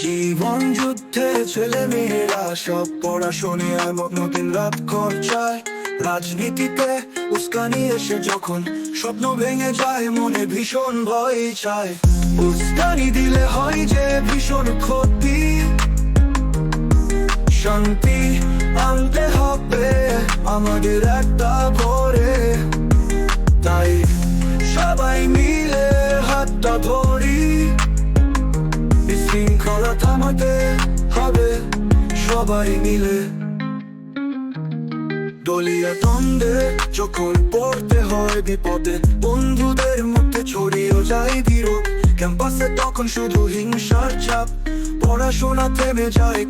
জীবন যুদ্ধে ছেলে মেয়েরা সব পড়াশোনে আর রাত খরচায় রাজনীতিতে উস্কানি এসে যখন স্বপ্ন ভেঙে যায়, মনে ভীষণ ভয় চায়। উস্কানি দিলে হয় যে ভীষণ ক্ষতি। শান্তি আনতে হবে আমাদের একটা করে তাই সবাই মিলে হাতটা ধরি বিশৃঙ্খলা থামাতে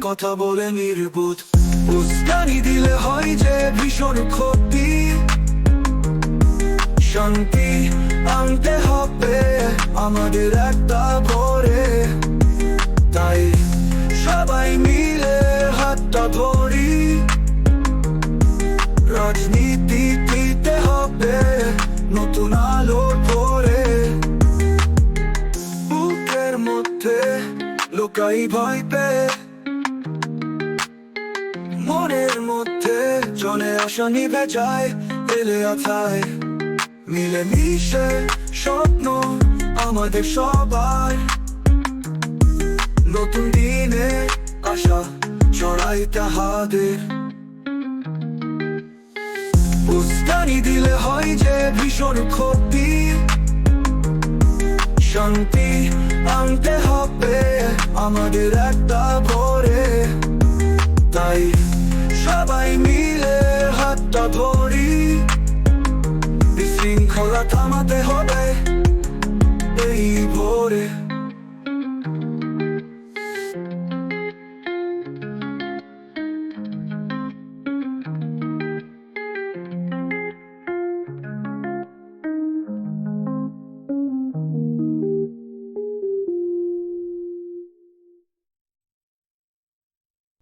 কথা বলে নির্বোধ। উস্কানি দিলে হয় যে ভীষণ ক্ষতি। শান্তি আনতে হবে, আমাদের একটা হাতটা ধরি। রাজনীতি দিতে হবে নতুন আলো ধরে বুকের মধ্যে লোকাই ভয় পেয়ে। মনের মধ্যে চলে আসা নিভে যায়, এলে আথায়। মিলে মিশে স্বপ্ন আমাদের সবার। নতুন চড়াই তাহাদের উস্কানি দিলে হয় যে ভীষণ ক্ষতি। শান্তি আনতে হবে আমাদের একটা করে তাই সবাই মিলে হাতটা ধরি। বিশৃঙ্খলা থামাতে হবে ভোরে